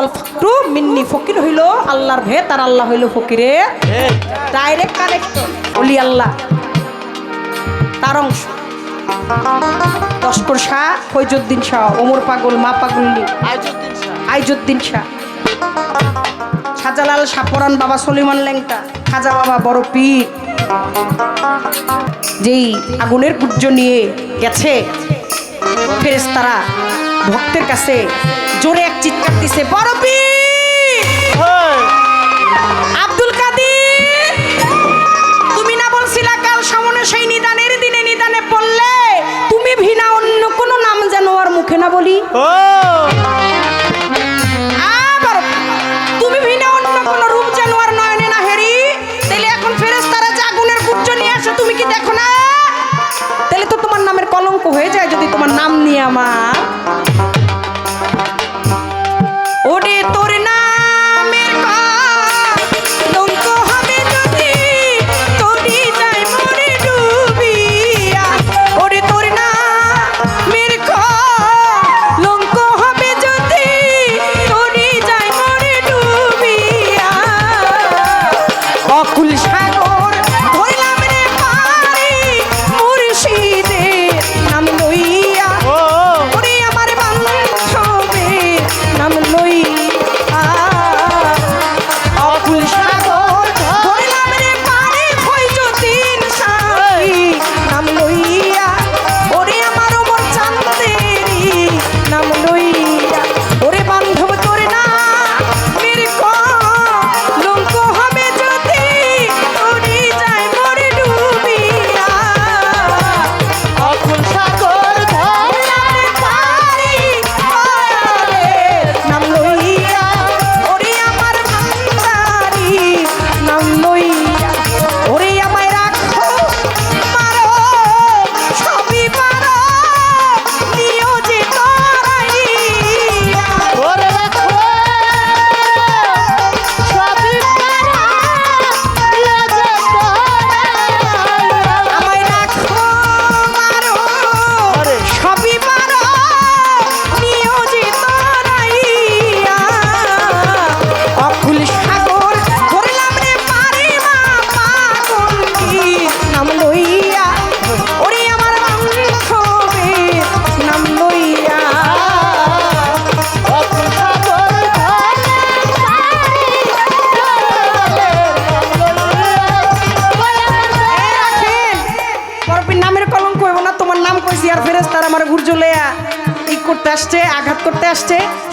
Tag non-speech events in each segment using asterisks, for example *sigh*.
আল ফকরু মিন্নি ফকির হইল আল্লাহর ভে তার আল্লাহ হইল ফকিরে। ডাইরেক্ট কানেক্টর অলি আল্লাহ। তার অংশ। লস্কর শাহ ফৈজুদ্দিন শাহ ওমর পাগল মা পাগল্লি আইজুদ্দিন শাহ। শাহজালাল সাপরান বাবা সলিমান ল্যাংটা খাজা বাবা বড় পীর। যেই আগুনের গুজ্জ নিয়ে গেছে ফেরেশতারা। ভক্তের কাছে জোরে এক চিৎকার দিছে বড় পীর! আব্দুল কাদের তুমি না বলছিলা কাল সামনে সেই নিদানের দিনে নিদানে পড়লে? তুমি ভিনা অন্য কোনো নাম যেন আর মুখে না বলি। তুমি ভিনা অন্য কোন রূপ জানোয়ার নয়নে না হেরি? এখন ফেরেশতারা যে আগুনের গুজ্জ নিয়ে আসে তুমি কি দেখো না? তাহলে তো তোমার নামের কলঙ্ক হয়ে যায় যদি তোমার নাম নিয়ে আমার। অকুল সাগর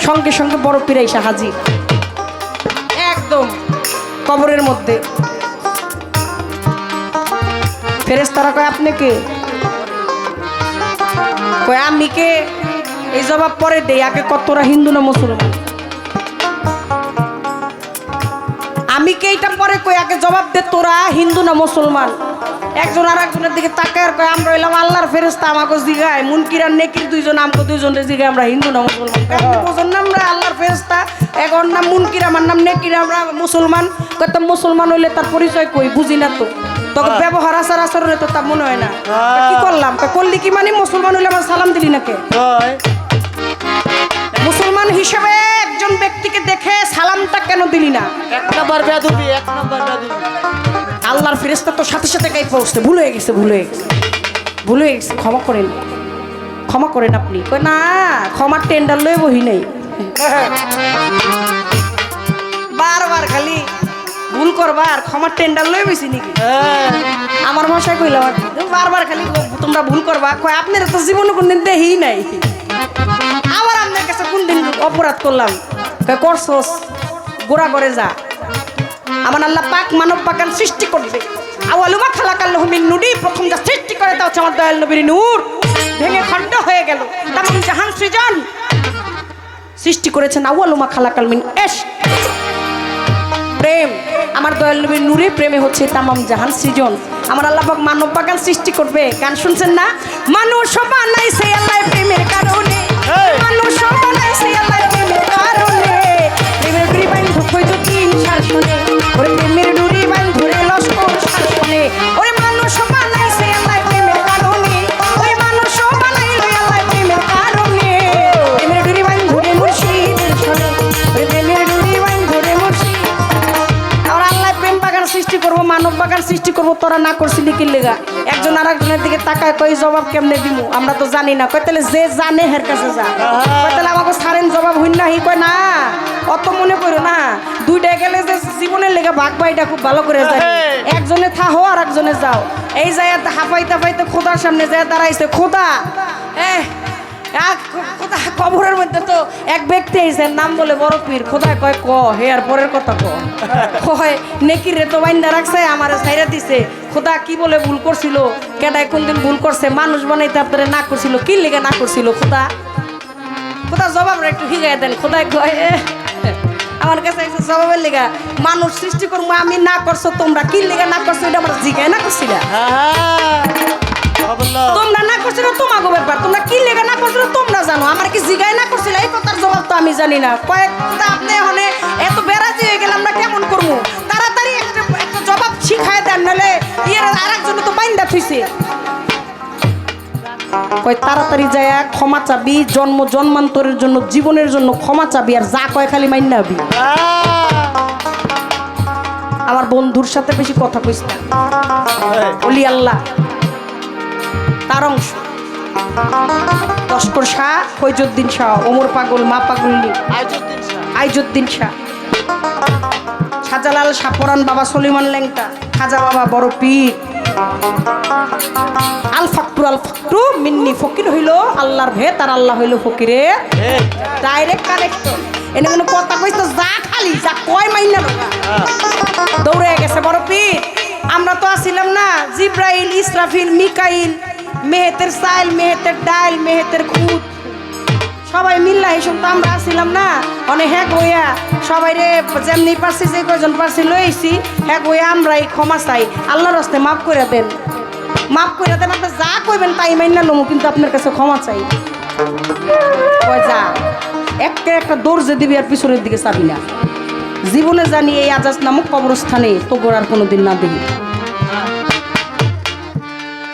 সঙ্গে সঙ্গে বরফির এসে হাজির। একদম কবরের মধ্যে। ফেরেস তারা কয়, আপনি কে? কয়, আমি কে? এই জবাব পরে দেই, আগে কতরা হিন্দু না মুসলমান? আমি কে? এটা পরে কই আগে জবাব দে, তোরা হিন্দু না মুসলমান? একজন আর একজনের দিকে তাকায় আর কয় আমরা হইলাম আল্লাহর ফেরেস্তা আমাকে জিগায়। মুনকির আর নেকির দুইজন আমাকে দুইজনের জিগায় আমরা হিন্দু না মুসলমান? আপনি বোঝেন না আমরা আল্লাহর ফেরেস্তা এখন নাম মুনকির আমার নাম নেকির আমরা মুসলমান। কত মুসলমান হইলে তার পরিচয় কই? বুঝি না তো। তখন ব্যবহার আচার আচরণে তো তা মনে হয় না। কি করলাম? তা করলি কি মানে মুসলমান হইলে আমার সালাম দিলি নাকি? মুসলমান হিসেবে একজন ব্যক্তিকে দেখে সালামটা কেন দিলি না? এক নম্বর বেদবি এক নম্বর বেদবি আল্লাহর ফেরেস্তা তো সাথে সাথে গাই পৌঁছতে। ভুল হয়ে গেছে, ভুল হয়ে গেছে। ভুল হয়ে গেছে, ক্ষমা করেন। ক্ষমা করেন আপনি। না, ক্ষমার টেন্ডার লয়ে বহি নাই। বারবার খালি ভুল করবার ক্ষমার টেন্ডার লয়ে বইছি নাকি? আমার মশাই কইলাম আর বারবার খালি তোমরা ভুল করবা। কয়, আপনার তো জীবনে কোনদিন দেহি নাই। আবার আপনার কাছে কোন দিন অপরাধ করলাম। করছস, গোড়া করে যা। আমার আল্লাহ পাক মানব পাকান সৃষ্টি করবে। আওয়ালুমা খালাকাল্লাহ মিন নুরি, প্রথম যা সৃষ্টি করে তা হচ্ছে আমার দয়াল নবীর নূর। ভেঙে খণ্ড হয়ে গেল। তামাম জাহান সৃজন সৃষ্টি করেছেন আওয়ালুমা খালাকাল মিন এশ। প্রেম, আমার দয়াল নবীর নূরে প্রেমে হচ্ছে তামাম জাহান সৃজন। আমার আল্লাহ মানব বাগান সৃষ্টি করবে। গান শুনছেন না? মানুষ তোরা না করছিলি কি লেগা? একজন আর একজনের দিকে তাকায় কই জবাব কেমনে দিমু? আমরা তো জানি না। কই তাহলে যে জানে হের কাছে যা। তাহলে আমাকে সারেন জবাব হইন না হি কয় না অত মনে করো না। দুইটা গেলে যে জীবনের লেগে ভাগ ভাইটা খুব ভালো করে যায় একজনে থাহো আর একজনে যাও। এই যায় হাফাই তাফাইতে খোদার সামনে যায় দাঁড়াইছে। খোদা এ খোদা কবরের মধ্যে তো এক ব্যক্তি আইসেন নাম বলে বড় পীর, খোদায় কয়, ক, হে আর পরের কথা ক। কয় নেকি রে তো বাইন্দা রাখছে, আমার সাইরা দিছে। খোদা কি বলে ভুল করছিল? কেডায় কোনদিন ভুল করছে? মানুষ বানাইতে আপনারা না করছিল, কি লেগে না করছিল? খোদা খোদা জবাব একটু হিগাই দেন। খোদায় কয় আমার কাছে জবাবের লেগা, মানুষ সৃষ্টি করব আমি না করছ, তোমরা কি লেগে না করছ? এটা আমার জিগায় না করছিলা তোমরা না করছিল তোমাকে ব্যাপার। তোমরা কি লেগে না করছিল তোমরা জানো। আমার কি জিগায় না করছিল এই কথার জবাব তো আমি জানি না। কয়েক আপনি এত হয়ে গেলাম না কেমন করব? তাড়াতাড়ি একটা একটা জবাব শিখায় দেন নাহলে ইয়ের আর একজন তো বাইন্দা থুইছে। কয় তাড়াতাড়ি যায় ক্ষমা চাবি জন্ম জন্মান্তরের জন্য জীবনের জন্য ক্ষমা চাবি আর যা কয় খালি মাইন্না হবি। আমার বন্ধুর সাথে বেশি কথা কইস না। অলি আল্লাহ। তার অংশ। লস্কর শাহ ফৈজুদ্দিন শাহ ওমর পাগল মা পাগল্লি আইজুদ্দিন শাহ। শাহজালাল সাপরান বাবা সলিমান ল্যাংটা খাজা বাবা বড় পীর। আল ফাকটু আল ফাকটু মিন্নি ফকির হইল আল্লাহর ভে তার আল্লাহ হইল ফকিরে। ডাইরেক্ট কানেকশন এনে কোনো কথা কইস তো যা খালি যা কয় মাইনা দৌড়ে গেছে বড় পীর। আমরা তো আসিলাম না জিব্রাইল ইসরাফিল মিকাইল মেহেতের সাইল মেহেতের ডাইল, মেহেতের খুদ সবাই মিল্লা এইসব তো আমরা আসছিলাম না। অনেক হ্যাক হইয়া সবাই রে যেমনি পারছি, যে কজন পারছি লইছি, হ্যাক হইয়া আমরাই ক্ষমা চাই। আল্লাহর হস্তে মাফ করে দেন। মাফ করে দেন, আপনি যা কইবেন তাই মাইন না লমু, কিন্তু আপনার কাছে ক্ষমা চাই। যা, একটা একটা দৌড় দিবি আর পিছনের দিকে চাবি না। জীবনে জানি এই আজাজ নামক কবরস্থানে তো গোড়ার কোনোদিন না দেখি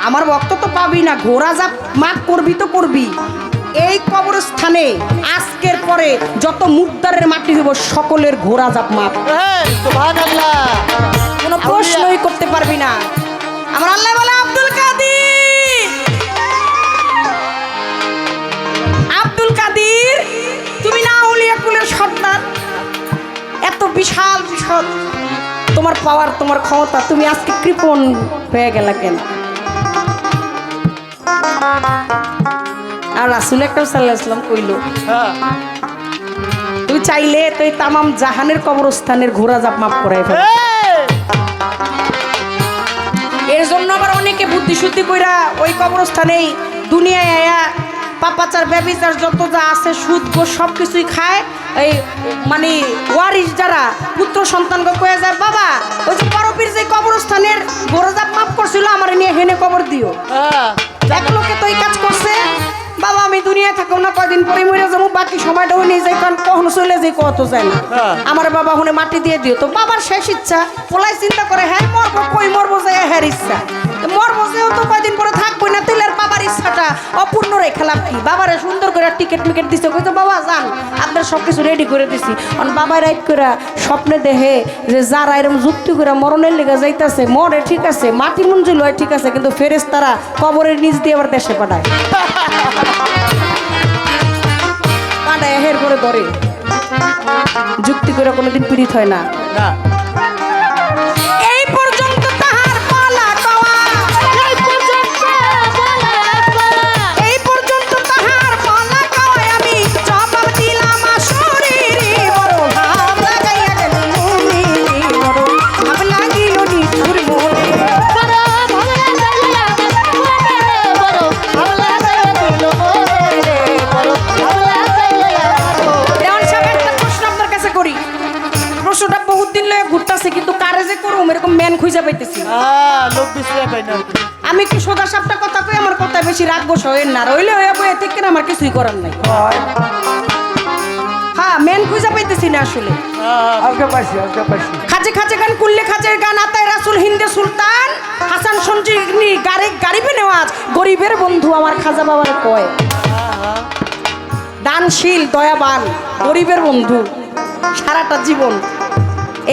আমার ভক্ত তো পাবি না ঘোড়া যা মাপ করবি তো করবি। এই কবরস্থানে আজকের পরে যত মুদ্দারের মাটি হইব সকলের ঘোড়া জাপ মাপ কোনো প্রশ্নই করতে পারবি না। আমার আল্লাহ বলে আব্দুল কাদির! আব্দুল কাদির তুমি না উলিয়া কুলের এত বিশাল বিশাল। তোমার পাওয়ার তোমার ক্ষমতা তুমি আজকে কৃপণ হয়ে গেলা কেন? আর রাসুল একটা সাল্লাহাম কইল তুই চাইলে তুই তামাম জাহানের কবরস্থানের ঘোড়া জাপ মাপ করাই ফেল। এর জন্য আবার অনেকে বুদ্ধি শুদ্ধি কইরা ওই কবরস্থানেই দুনিয়ায় আয়া পাপাচার ব্যবিচার যত যা আছে সুদ গো সব কিছুই খায়। এই মানে ওয়ারিস যারা পুত্র সন্তানকে কয়ে যায় বাবা ওই যে পরপীর যে কবরস্থানের গোরজাপ মাপ করছিল আমার নিয়ে হেনে কবর দিও। এক লোকে তো এই কাজ করছে। বাবা আমি দুনিয়া থাকো না কয়দিন পরে মরে যাব বাকি সময়টাও নিয়ে যাই কারণ কখনো চলে যাই কত যায় না। হ্যাঁ। আমার বাবা হুনে মাটি দিয়ে দিও তো বাবার শেষ ইচ্ছা। পোলাই চিন্তা করে হ্যাঁ মরবো কই মরবো যাই হ্যাঁ ইচ্ছা। মরবো যেও তো কয়দিন পরে থাকব না তাহলে আর বাবার ইচ্ছাটা অপূর্ণ রেখে লাভ কি? বাবারে সুন্দর করে টিকিট মিকেট দিছে কইতো বাবা যান আপনার সব কিছু রেডি করে দিছি। কারণ বাবা রাইট করে স্বপ্নে দেহে যে যারা এরকম যুক্তি করে মরণের লেগে যাইতাছে মরে ঠিক আছে মাটি মঞ্জুল হয় ঠিক আছে কিন্তু ফেরেস তারা কবরের নিচ দিয়ে আবার দেশে পাঠায়। *laughs* পাঠায় এহের পরে ধরে। যুক্তি করে কোনোদিন পীড়িত হয় না। এই কথা বেশি না। রইলে হয়ে বয়ে থেকে আমার কিছুই করার নাই। হ্যাঁ। মেন খুঁজে পাইতেছি না আসলে। পাইছি খাজে খাজে গান কুল্লে খাজের গান আতায় রাসুল হিন্দে সুলতান। হাসান সঞ্জীবনী গাড়ি গাড়িবে নেওয়াজ গরিবের বন্ধু আমার খাজা বাবার কয়। দানশীল দয়াবান গরিবের বন্ধু সারাটা জীবন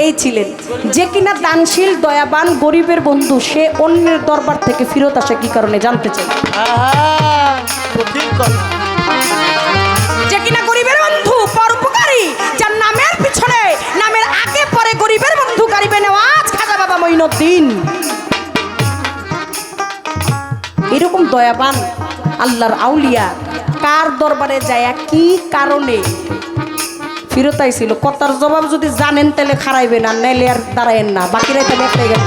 এই ছিলেন। যে কিনা দানশীল দয়াবান গরিবের বন্ধু সে অন্যের দরবার থেকে ফিরত আসে কি কারণে জানতে চাই। যে কিনা গরিবের বন্ধু পরোপকারী যার নামের পিছনে নামের আগে পরে গরিবের বন্ধু গারিবে নেওয়াজ খাজা বাবা মঈনুদ্দিন। এরকম দয়াবান আল্লাহর আউলিয়া কার দরবারে যায় কি কারণে ফিরত আইছিল। কথার জবাব যদি জানেন তাহলে খারাইবেন, আর নাইলে আর দাঁড়ায়েন না। বাকিরাই তাহলে একটাই গেল।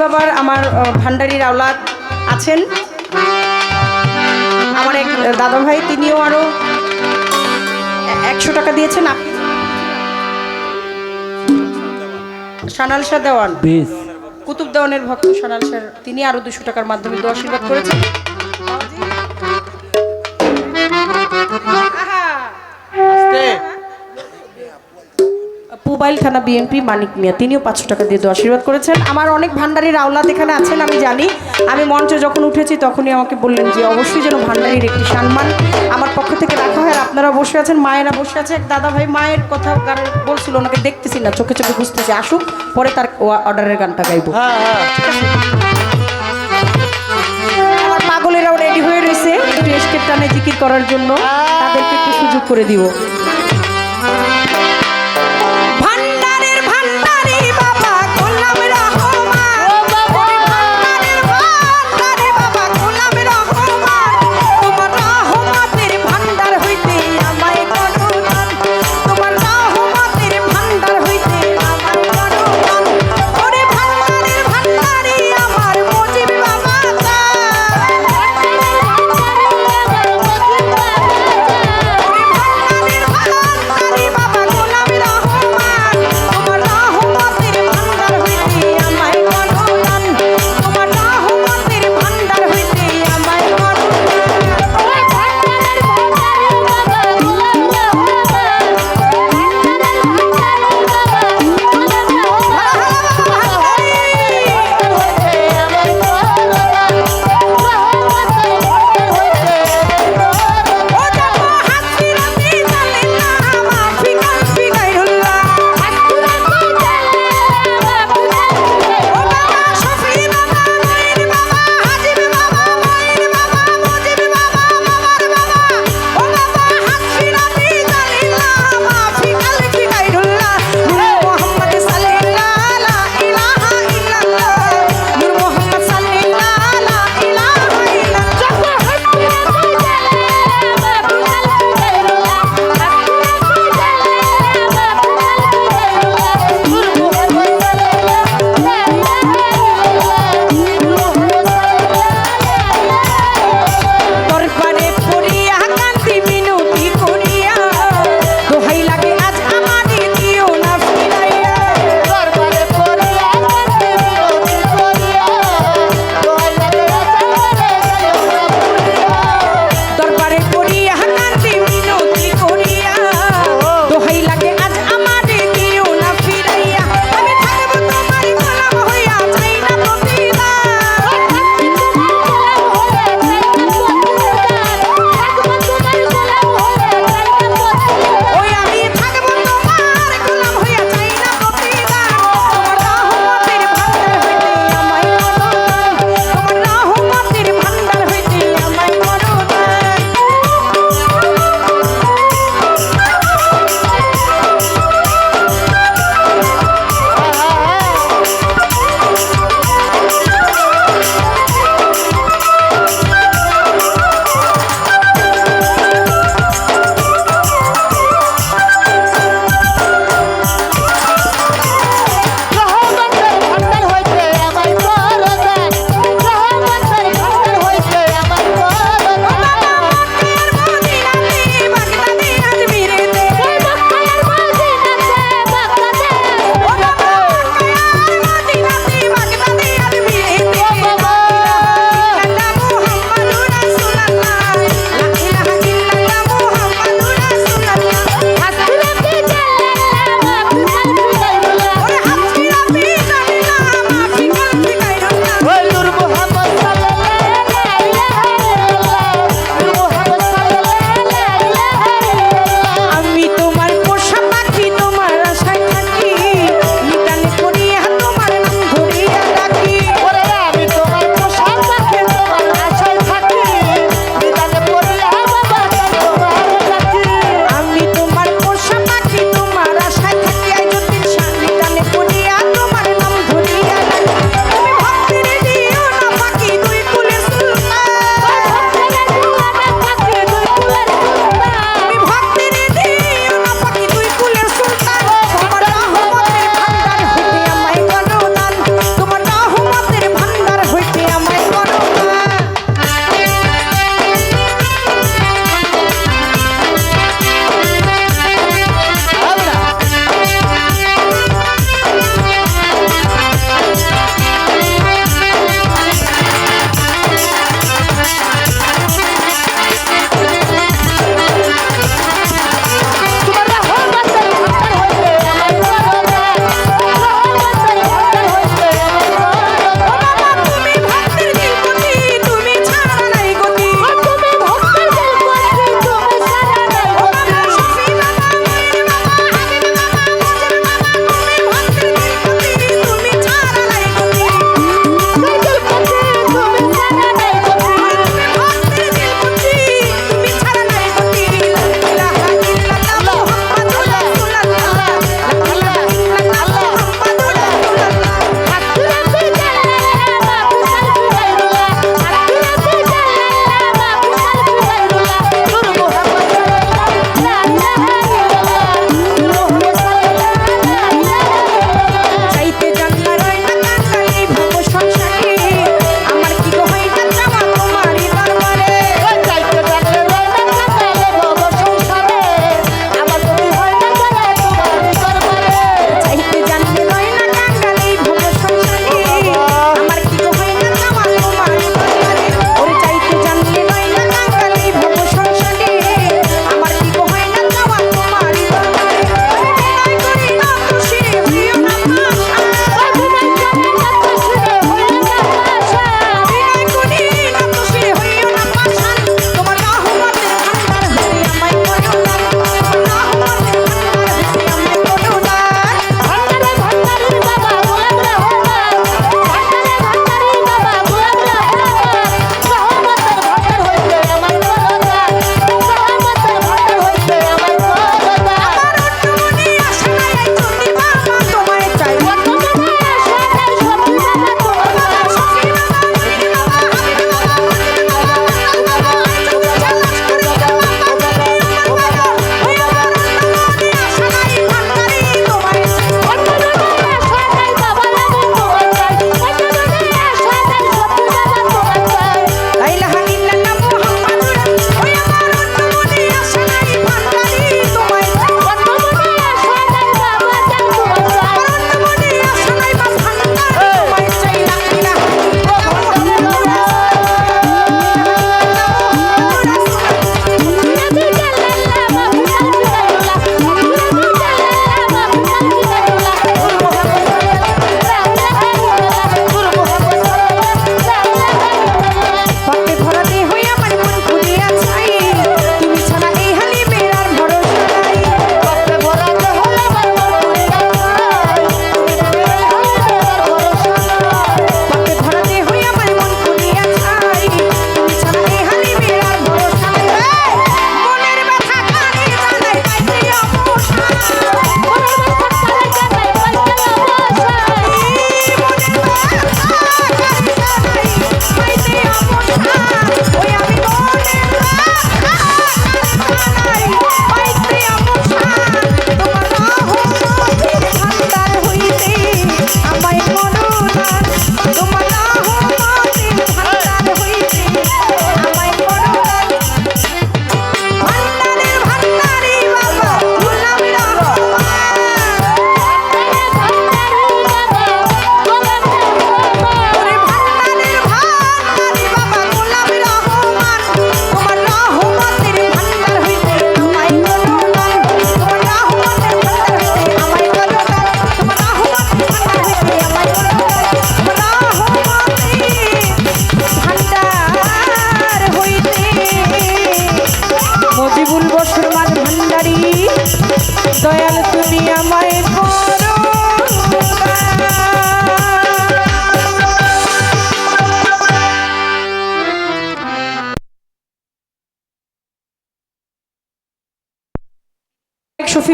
বাবার আমার ভান্ডারির আওলাদ আছেন। আমার এক দাদা ভাই তিনিও আরও একশো টাকা দিয়েছেন। সানাল শাহ দেওয়ান। কুতুব দেওয়ানের ভক্ত সানাল শাহ তিনি আরও দুশো টাকার মাধ্যমে আশীর্বাদ করেছেন। পুবাইল থানা বিএনপি মানিক মিয়া। তিনিও পাঁচশো টাকা দিয়ে দোয়া আশীর্বাদ করেছেন। আমার অনেক ভান্ডারির আওলাদ এখানে আছেন আমি জানি। আমি মঞ্চে যখন উঠেছি তখনই আমাকে বললেন যে অবশ্যই যেন ভান্ডারির একটি সম্মান আমার পক্ষ থেকে রাখা হয়। আর আপনারা বসে আছেন মায়েরা বসে আছে এক দাদা ভাই মায়ের কথা গান বলছিল ওনাকে দেখতেছি না চোখে চোখে বুঝতেছি। আসুক পরে তার অর্ডারের গানটা গাইবো। হ্যাঁ হ্যাঁ। পাগলেরাও রেডি হয়ে রয়েছে। একটু এসকের টানে জিকির করার জন্য তাদেরকে একটু সুযোগ করে দিব।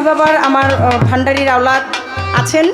বাবার আমার ভান্ডারির আওলাদ আছেন।